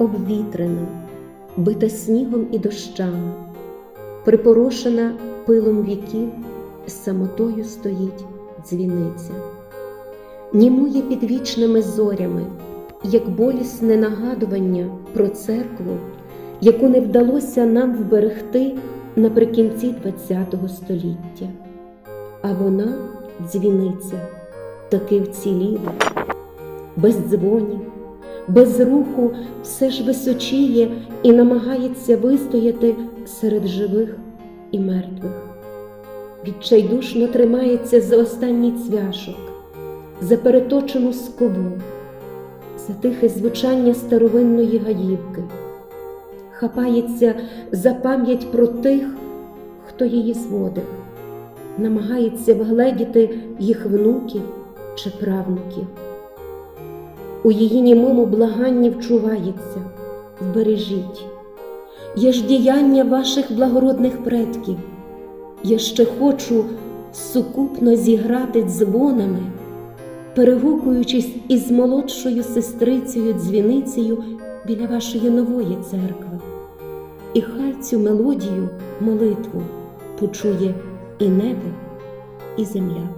обвітрена, бита снігом і дощами, припорошена пилом віків, самотою стоїть дзвіниця, німує під вічними зорями, як болісне нагадування про церкву, яку не вдалося нам вберегти наприкінці ХХ століття. А вона, дзвіниця, таки вціліла, без дзвонів, без руху все ж височіє і намагається вистояти серед живих і мертвих. Відчайдушно тримається за останній цвяшок, за переточену скобу, за тихе звучання старовинної гаївки, хапається за пам'ять про тих, хто її зводив, намагається вгледіти їх внуків чи правнуків. У її німому благанні вчувається вбережіть. Є ж діяння ваших благородних предків. Я ще хочу сукупно зіграти дзвонами, перегукуючись із молодшою сестрицею дзвіницею біля вашої нової церкви. І хай цю мелодію, молитву почує і небо, і земля.